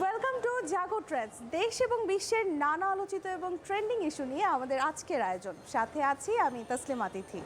Welcome to Jago Trends দেশ এবং বিশ্বের নানা আলোচিত এবং ট্রেন্ডিং ইস্যু নিয়ে আমাদের আজকের আয়োজন। সাথে আছি আমি তসলিমা তিথি।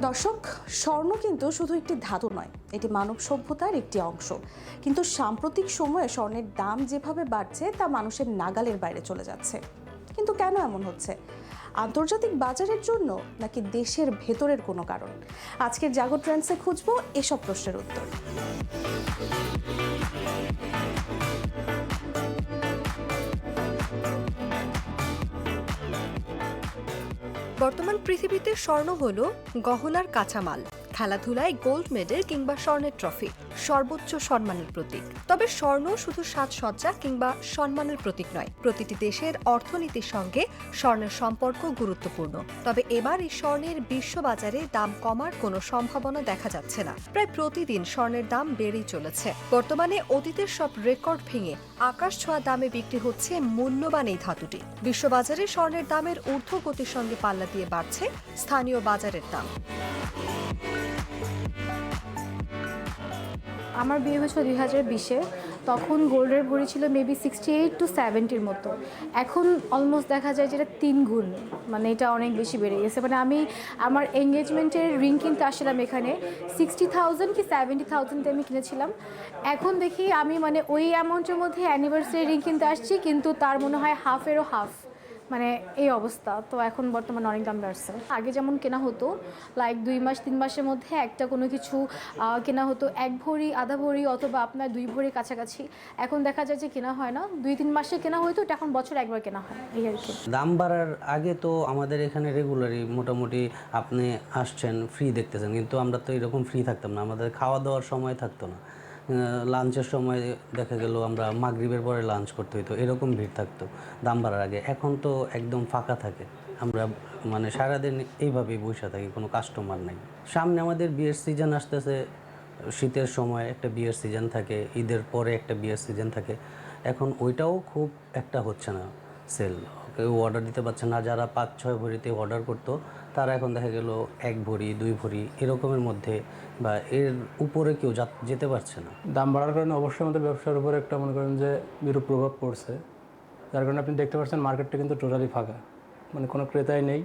দর্শক, স্বর্ণ কিন্তু শুধু একটি ধাতু নয়, এটি মানব সভ্যতার একটি অংশ। কিন্তু সাম্প্রতিক সময়ে স্বর্ণের দাম যেভাবে বাড়ছে, তা মানুষের নাগালের বাইরে চলে যাচ্ছে। কিন্তু কেন এমন হচ্ছে? আন্তর্জাতিক বাজারের জন্য নাকি দেশের ভেতরের কোনো কারণ? আজকের জাগো ট্রেন্ডসে খুঁজবো এসব প্রশ্নের উত্তর। বর্তমান পৃথিবীতে স্বর্ণ হলো গহনার কাঁচামাল। খেলাধুলায় গোল্ড মেডেল কিংবা স্বর্ণের ট্রফি সর্বোচ্চ সম্মানের প্রতীক। তবে স্বর্ণ শুধু সাজসজ্জা কিংবা সম্মানের প্রতীক নয়, প্রতিটি দেশের অর্থনীতির সঙ্গে স্বর্ণের সম্পর্ক গুরুত্বপূর্ণ। তবে এবার এই স্বর্ণের বিশ্ববাজারে দাম কমার কোনো সম্ভাবনা দেখা যাচ্ছে না। প্রায় প্রতিদিন স্বর্ণের দাম বেড়েই চলেছে। বর্তমানে অতীতের সব রেকর্ড ভেঙে আকাশ ছোঁয়া দামে বিক্রি হচ্ছে মূল্যবান এই ধাতুটি। বিশ্ববাজারে স্বর্ণের দামের ঊর্ধ্বগতির সঙ্গে পাল্লা দিয়ে বাড়ছে স্থানীয় বাজারের দাম। আমার বিয়ে হয়েছিল দুই হাজার বিশে। তখন গোল্ডের ভরি ছিল মেবি সিক্সটি এইট টু সেভেন্টির মতো। এখন অলমোস্ট দেখা যায় যেটা তিন গুণ মানে এটা অনেক বেশি বেড়ে গেছে। মানে আমি, আমার এঙ্গেজমেন্টের রিং কিনতে আসলাম এখানে সিক্সটি থাউজেন্ড কি সেভেন্টি থাউজেন্ডে আমি কিনেছিলাম। এখন দেখি আমি মানে ওই অ্যামাউন্টের মধ্যে অ্যানিভার্সারি রিং কিনতে আসছি, কিন্তু তার মনে হয় হাফেরও হাফ মানে এই অবস্থা। তো এখন বর্তমানে অনেক দাম বাড়ছে আগে যেমন কেনা হতো লাইক দুই মাস, তিন মাসের মধ্যে একটা কোনো কিছু কেনা হতো এক ভরি, আধা ভরি অথবা আপনার দুই ভরি কাছাকাছি। এখন দেখা যায় যে কেনা হয় না। দুই, তিন মাসে কেনা হয়তো, এটা এখন বছর একবার কেনা হয়। এই আর কি। দাম বাড়ার আগে তো আমাদের এখানে রেগুলারই মোটামুটি আপনি আসছেন ফ্রি দেখতেছেন। কিন্তু আমরা তো এরকম ফ্রি থাকতাম না। আমাদের খাওয়া দাওয়ার সময় থাকতো না। লাঞ্চের সময় দেখা গেল আমরা মাগরিবের পরে লাঞ্চ করতে হইতো, এরকম ভিড় থাকতো, দাম বাড়ার আগে। এখন তো একদম ফাঁকা থাকে, আমরা মানে সারাদিন এইভাবেই বসে থাকি, কোনো কাস্টমার নাই। সামনে আমাদের বিয়ের সিজন আসতেছে, শীতের সময় একটা বিয়ের সিজন থাকে, ঈদের পরে একটা বিয়ের সিজন থাকে, এখন ওইটাও খুব একটা হচ্ছে না সেল কেউ অর্ডার দিতে পারছে না। যারা পাঁচ ছয় ভরিতে অর্ডার করতো, তারা এখন দেখা গেল এক ভরি, দুই ভরি এরকমের মধ্যে বা এর উপরে কেউ যেতে পারছে না। দাম বাড়ার কারণে অবশ্যই আমাদের ব্যবসার উপরে একটা মনে করেন যে বিরূপ প্রভাব পড়ছে। যার কারণে আপনি দেখতে পাচ্ছেন মার্কেটটা কিন্তু টোটালি ফাঁকা। মানে কোনো ক্রেতাই নেই।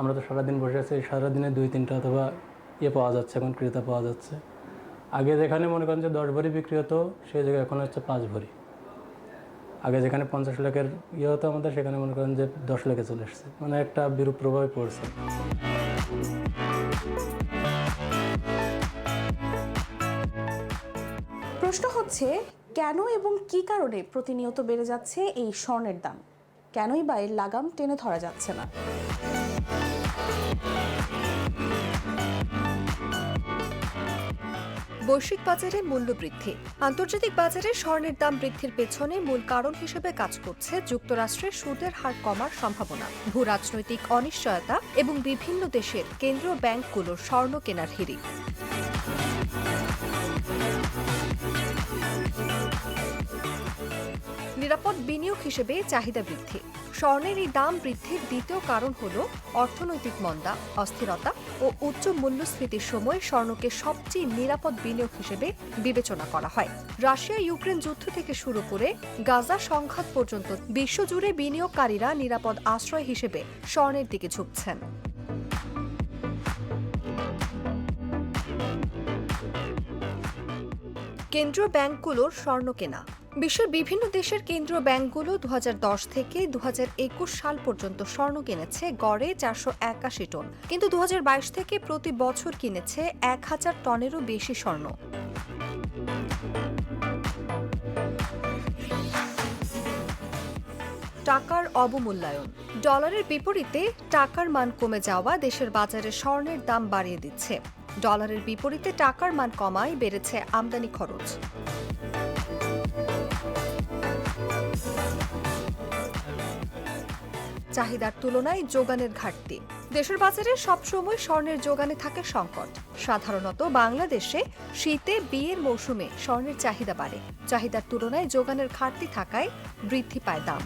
আমরা তো সারাদিন বসে আছি সারাদিনে দুই, তিনটা অথবা ইয়ে পাওয়া যাচ্ছে, এখন ক্রেতা পাওয়া যাচ্ছে। আগে যেখানে মনে করেন যে দশ ভরি বিক্রি হতো, সেই জায়গায় এখন হচ্ছে পাঁচ ভরি। আগে যেখানে পঞ্চাশ লাখের ইয়ে হতো আমাদের, সেখানে মনে করেন যে দশ লাখে চলে এসছে। মানে একটা বিরূপ প্রভাবে পড়ছে। প্রশ্ন হচ্ছে, কেন এবং কি কারণে প্রতিনিয়ত বেড়ে যাচ্ছে এই স্বর্ণের দাম? কেনই বা এর লাগাম টেনে ধরা যাচ্ছে না? বৈশ্বিক বাজারে মূল্য বৃদ্ধি। আন্তর্জাতিক বাজারে স্বর্ণের দাম বৃদ্ধির পেছনে মূল কারণ হিসেবে কাজ করছে যুক্তরাষ্ট্রের সুদের হার কমার সম্ভাবনা ভূ রাজনৈতিক অনিশ্চয়তা এবং বিভিন্ন দেশের কেন্দ্রীয় ব্যাংকগুলোর স্বর্ণ কেনার হিড়িক। নিরাপদ বিনিয়োগ হিসেবে চাহিদা বৃদ্ধি। স্বর্ণের এই দাম বৃদ্ধির দ্বিতীয় কারণ হল অর্থনৈতিক মন্দা, অস্থিরতা ও উচ্চ মূল্যস্ফীতির সময় স্বর্ণকে সবচেয়ে নিরাপদ বিনিয়োগ হিসেবে বিবেচনা করা হয়। রাশিয়া ইউক্রেন যুদ্ধ থেকে শুরু করে গাজা সংঘাত পর্যন্ত বিশ্বজুড়ে বিনিয়োগকারীরা নিরাপদ আশ্রয় হিসেবে স্বর্ণের দিকে ঝুঁকছেন। কেন্দ্রীয় ব্যাংকগুলোর স্বর্ণ কেনা বিশ্বের বিভিন্ন দেশের কেন্দ্রীয় ব্যাংকগুলো দু হাজার দশ থেকে দু হাজার একুশ সাল পর্যন্ত স্বর্ণ কিনেছে গড়ে চারশো একাশি টন। কিন্তু দু হাজার বাইশ থেকে প্রতি বছর কিনেছে এক হাজার টনেরও বেশি স্বর্ণ। টাকার অবমূল্যায়ন। ডলারের বিপরীতে টাকার মান কমে যাওয়া দেশের বাজারে স্বর্ণের দাম বাড়িয়ে দিচ্ছে। ডলারের বিপরীতে টাকার মান কমায় বেড়েছে আমদানি খরচ। চাহিদার তুলনায় যোগানের ঘাটতি। দেশের বাজারে সবসময় স্বর্ণের যোগানে থাকে সংকট। সাধারণত বাংলাদেশে শীতে বিয়ের মৌসুমে স্বর্ণের চাহিদা বাড়ে। চাহিদার তুলনায় যোগানের ঘাটতি থাকায় বৃদ্ধি পায় দাম।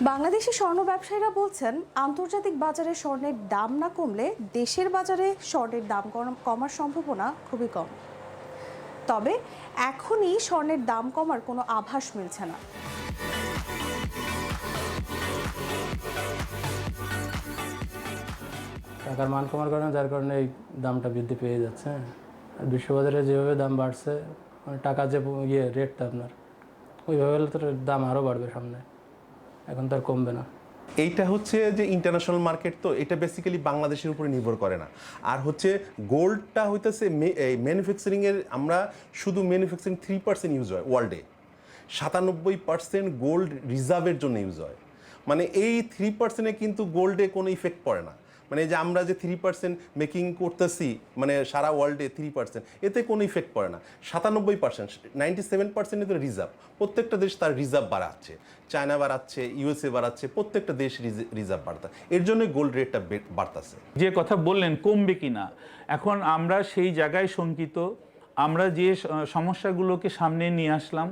বাংলাদেশি স্বর্ণ ব্যবসায়ীরা বলছেন, আন্তর্জাতিক বাজারে স্বর্ণের দাম না কমলে দেশের বাজারে স্বর্ণের দাম কম- কমার সম্ভাবনা খুবই কম। তবে এখনই স্বর্ণের দাম কমার কোনো আভাস মিলছে না। টাকার মান কমার কারণে, যার কারণে এই দামটা বৃদ্ধি পেয়ে যাচ্ছে। আর বিশ্ববাজারে যেভাবে দাম বাড়ছে মানে টাকা যে ইয়ে রেটটা আপনার, ওইভাবে তো দাম আরও বাড়বে সামনে। এখন তো আর কমবে না। এইটা হচ্ছে যে ইন্টারন্যাশনাল মার্কেট তো এটা বেসিক্যালি বাংলাদেশের উপরে নির্ভর করে না। আর হচ্ছে গোল্ডটা হইতেছে ম্যানুফ্যাকচারিংয়ের আমরা শুধু ম্যানুফ্যাকচারিং থ্রি পার্সেন্ট ইউজ হয় ওয়ার্ল্ডে সাতানব্বই পার্সেন্ট গোল্ড রিজার্ভের জন্য ইউজ হয়। মানে এই থ্রি পার্সেন্টে কিন্তু গোল্ডে কোনো ইফেক্ট পড়ে না। মানে যে আমরা যে থ্রি পার্সেন্ট মেকিং করতেছি মানে সারা ওয়ার্ল্ডে থ্রি পার্সেন্ট এতে কোনো ইফেক্ট পড়ে না। সাতানব্বই পার্সেন্ট নাইনটি সেভেন পার্সেন্ট তো রিজার্ভ প্রত্যেকটা দেশ তার রিজার্ভ বাড়াচ্ছে। চায়না বাড়াচ্ছে ইউএসএ বাড়াচ্ছে, প্রত্যেকটা দেশ রিজার্ভ বাড়তা এর জন্য গোল্ড রেটটা বাড়তাছে। যে কথা বললেন, কমবে কিনা? এখন আমরা সেই জায়গায় শঙ্কিত। আমরা যে সমস্যাগুলোকে সামনে নিয়ে আসলাম,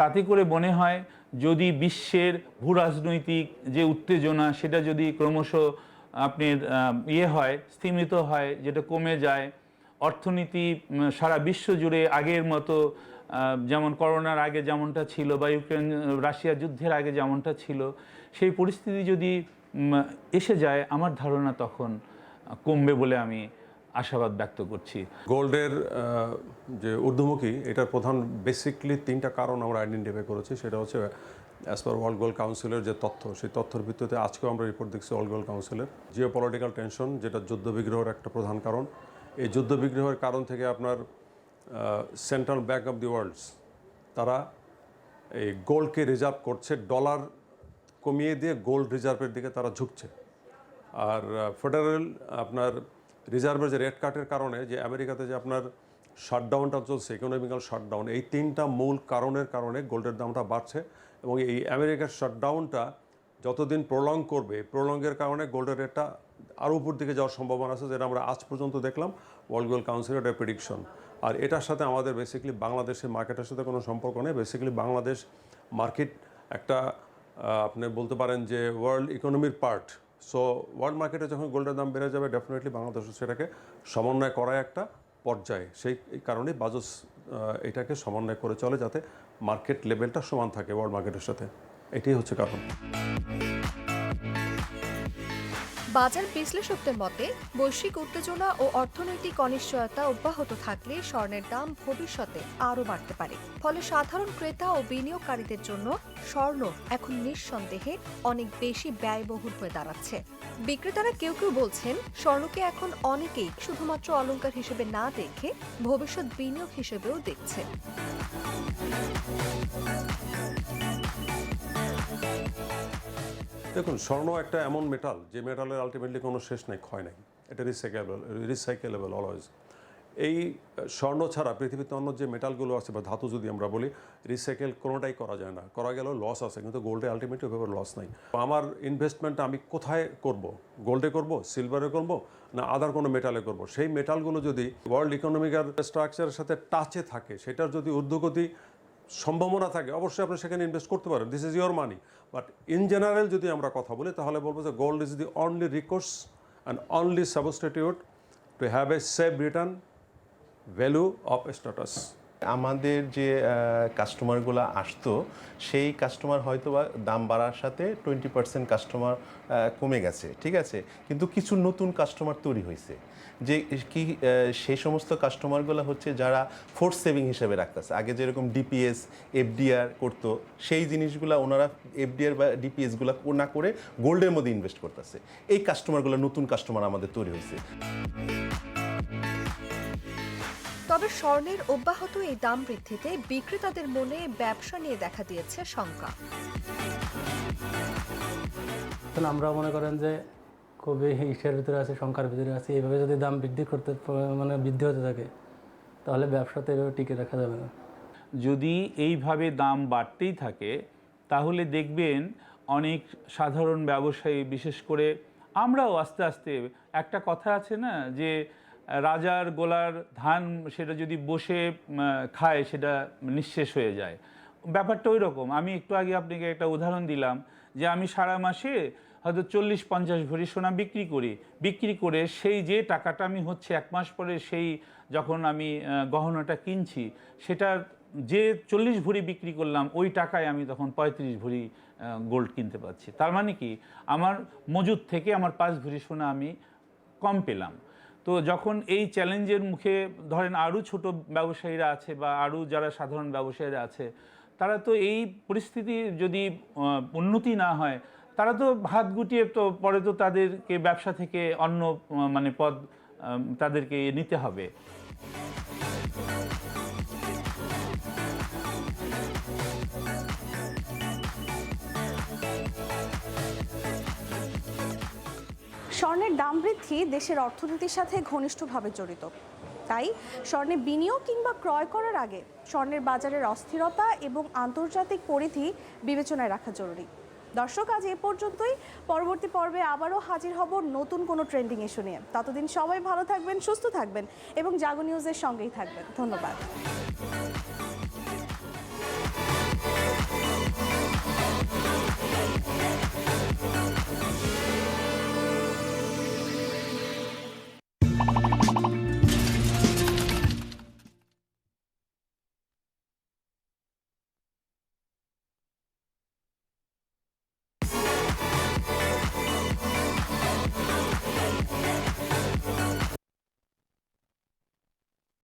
তাতে করে মনে হয় যদি বিশ্বের ভূরাজনৈতিক যে উত্তেজনা, সেটা যদি ক্রমশ আপনার ইয়ে হয় স্থিমিত হয়, যেটা কমে যায়। অর্থনীতি সারা বিশ্ব জুড়ে আগের মতো যেমন করোনার আগে যেমনটা ছিল বা ইউক্রেন, রাশিয়া যুদ্ধের আগে যেমনটা ছিল, সেই পরিস্থিতি যদি এসে যায়, আমার ধারণা তখন কমবে বলে আমি আশাবাদ ব্যক্ত করছি। গোল্ডের যে ঊর্ধ্বমুখী, এটার প্রধান বেসিকলি তিনটা কারণ আমরা আইডেন্টিফাই করেছি। সেটা হচ্ছে অ্যাজ পার ওয়ার্ল্ড গোল্ড কাউন্সিলের যে তথ্য, সেই তথ্যের ভিত্তিতে আজকেও আমরা রিপোর্ট দেখছি ওয়ার্ল্ড গোল্ড কাউন্সিলের জিও পলিটিক্যাল টেনশন যেটা যুদ্ধ বিগ্রহের একটা প্রধান কারণ। এই যুদ্ধ বিগ্রহের কারণ থেকে আপনার central bank of the worlds তারা এই গোল্ডকে রিজার্ভ করছে ডলার কমিয়ে দিয়ে গোল্ড রিজার্ভের দিকে তারা ঝুঁকছে। আর ফেডারেল আপনার রিজার্ভের যে রেট কাটের কারণে যে আমেরিকাতে যে আপনার শাটডাউনটা চলছে ইকোনমিক্যাল শাটডাউন এই তিনটা মূল কারণের কারণে গোল্ডের দামটা বাড়ছে এবং এই আমেরিকার শাটডাউনটা যতদিন প্রলং করবে প্রলঙ্গের কারণে গোল্ডের রেটটা আরও উপর দিকে যাওয়ার সম্ভাবনা আছে, যেটা আমরা আজ পর্যন্ত দেখলাম ওয়ার্ল্ড গোল্ড কাউন্সিলের একটা প্রেডিকশন আর এটার সাথে আমাদের বেসিক্যালি বাংলাদেশের মার্কেটের সাথে কোনো সম্পর্ক নেই বেসিক্যালি বাংলাদেশ মার্কেট একটা আপনি বলতে পারেন যে ওয়ার্ল্ড ইকোনমির পার্ট সো ওয়ার্ল্ড মার্কেটে যখন গোল্ডের দাম বেড়ে যাবে ডেফিনেটলি বাংলাদেশ সেটাকে সমন্বয় করায় একটা পর্যায়ে। সেই কারণে বাজস এটাকে সমন্বয় করে চলে যাতে মার্কেট লেভেলটা সমান থাকে ওয়ার্ল্ড মার্কেটের সাথে। এটাই হচ্ছে কারণ। বাজার বিশ্লেষকদের মতে, বৈশ্বিক উত্তেজনা ও অর্থনৈতিক অনিশ্চয়তা অব্যাহত থাকলে স্বর্ণের দাম ভবিষ্যতে আরও বাড়তে পারে। ফলে সাধারণ ক্রেতা ও বিনিয়োগকারীদের জন্য স্বর্ণ এখন নিঃসন্দেহে অনেক বেশি ব্যয়বহুল হয়ে দাঁড়াচ্ছে। বিক্রেতারা কেউ কেউ বলছেন, স্বর্ণকে এখন অনেকেই শুধুমাত্র অলংকার হিসেবে না দেখে ভবিষ্যৎ বিনিয়োগ হিসেবেও দেখছে। দেখুন, স্বর্ণ একটা এমন মেটাল যে মেটালের আলটিমেটলি কোনো শেষ নাই, ক্ষয় নাই। এটা রিসাইকেলেবল রিসাইকেলেবল অলওয়েজ এই স্বর্ণ ছাড়া পৃথিবীতে অন্য যে মেটালগুলো আছে, বা ধাতু যদি আমরা বলি রিসাইকেল কোনোটাই করা যায় না। করা গেলেও লস আছে, কিন্তু গোল্ডে আলটিমেটলি ওইভাবে লস নাই। আমার ইনভেস্টমেন্টটা আমি কোথায় করব? গোল্ডে করব সিলভারে করব, না আদার কোনো মেটালে করব? সেই মেটালগুলো যদি ওয়ার্ল্ড ইকোনমিক্যাল স্ট্রাকচারের সাথে টাচে থাকে, সেটার যদি ঊর্ধ্বগতি সম্ভাবনা থাকে, অবশ্যই আপনি সেখানে ইনভেস্ট করতে পারেন। This is your money but in general যদি আমরা কথা বলি, তাহলে বলব যে gold is the only recourse and only substitute to have a safe return value of status আমাদের যে কাস্টমারগুলো আসতো, সেই কাস্টমার হয়তো বা দাম বাড়ার সাথে টোয়েন্টি পার্সেন্ট কাস্টমার কমে গেছে, ঠিক আছে? কিন্তু কিছু নতুন কাস্টমার তৈরি হয়েছে যে, কি সেই সমস্ত কাস্টমারগুলো হচ্ছে যারা ফোর্স সেভিং হিসেবে রাখতেছে। আগে যেরকম ডিপিএস এফডিআর করতো, সেই জিনিসগুলো ওনারা এফডিআর বা ডিপিএসগুলো না করে গোল্ডের মধ্যে ইনভেস্ট করতেছে। এই কাস্টমারগুলো নতুন কাস্টমার আমাদের তৈরি হয়েছে তবে স্বর্ণের অব্যাহত এই দাম বৃদ্ধিতে বিক্রেতাদের মনে ব্যবসা নিয়ে দেখা দিয়েছে শঙ্কা। আমরা মনে করেন যে খুবই ইসের ভিতরে আছে সংখ্যার ভিতরে আছে। এইভাবে যদি দাম বৃদ্ধি করতে মানে বৃদ্ধি হতে থাকে তাহলে ব্যবসাতে এভাবে টিকে রাখা যাবে না। যদি এইভাবে দাম বাড়তেই থাকে তাহলে দেখবেন অনেক সাধারণ ব্যবসায়ী বিশেষ করে আমরাও আস্তে আস্তে একটা কথা আছে না যে রাজার গোলার ধান সেটা যদি বসে খায় সেটা নিঃশেষ হয়ে যায়। ব্যাপারটা ওই রকম আমি একটু আগে আপনাকে একটা উদাহরণ দিলাম যে আমি সারা মাসে হয়তো চল্লিশ পঞ্চাশ ভরি সোনা বিক্রি করি। বিক্রি করে সেই যে টাকাটা আমি হচ্ছে এক মাস পরে সেই যখন আমি গহনাটা কিনছি, সেটার যে চল্লিশ ভরি বিক্রি করলাম, ওই টাকায় আমি তখন পঁয়ত্রিশ ভরি গোল্ড কিনতে পারছি। তার মানে কি? আমার মজুদ থেকে আমার পাঁচ ভরি সোনা আমি কম পেলাম। তো যখন এই চ্যালেঞ্জের মুখে ধরেন আরও ছোট ব্যবসায়ীরা আছে বা আরও যারা সাধারণ ব্যবসায়ীরা আছে, তারা তো এই পরিস্থিতি যদি উন্নতি না হয়, তারা তো হাত গুটিয়ে তো পরে তো তাদেরকে ব্যবসা থেকে অন্য মানে পদ তাদেরকে নিতে হবে। স্বর্ণের দাম বৃদ্ধি দেশের অর্থনীতির সাথে ঘনিষ্ঠভাবে জড়িত। তাই স্বর্ণে বিনিয়োগ কিংবা ক্রয় করার আগে স্বর্ণের বাজারের অস্থিরতা এবং আন্তর্জাতিক পরিধি বিবেচনায় রাখা জরুরি। দর্শক, আজ এ পর্যন্তই। পরবর্তী পর্বে আবারও হাজির হব নতুন কোনো ট্রেন্ডিং ইস্যু নিয়ে। ততদিন সবাই ভালো থাকবেন, সুস্থ থাকবেন এবং জাগো নিউজের সঙ্গেই থাকবেন। ধন্যবাদ।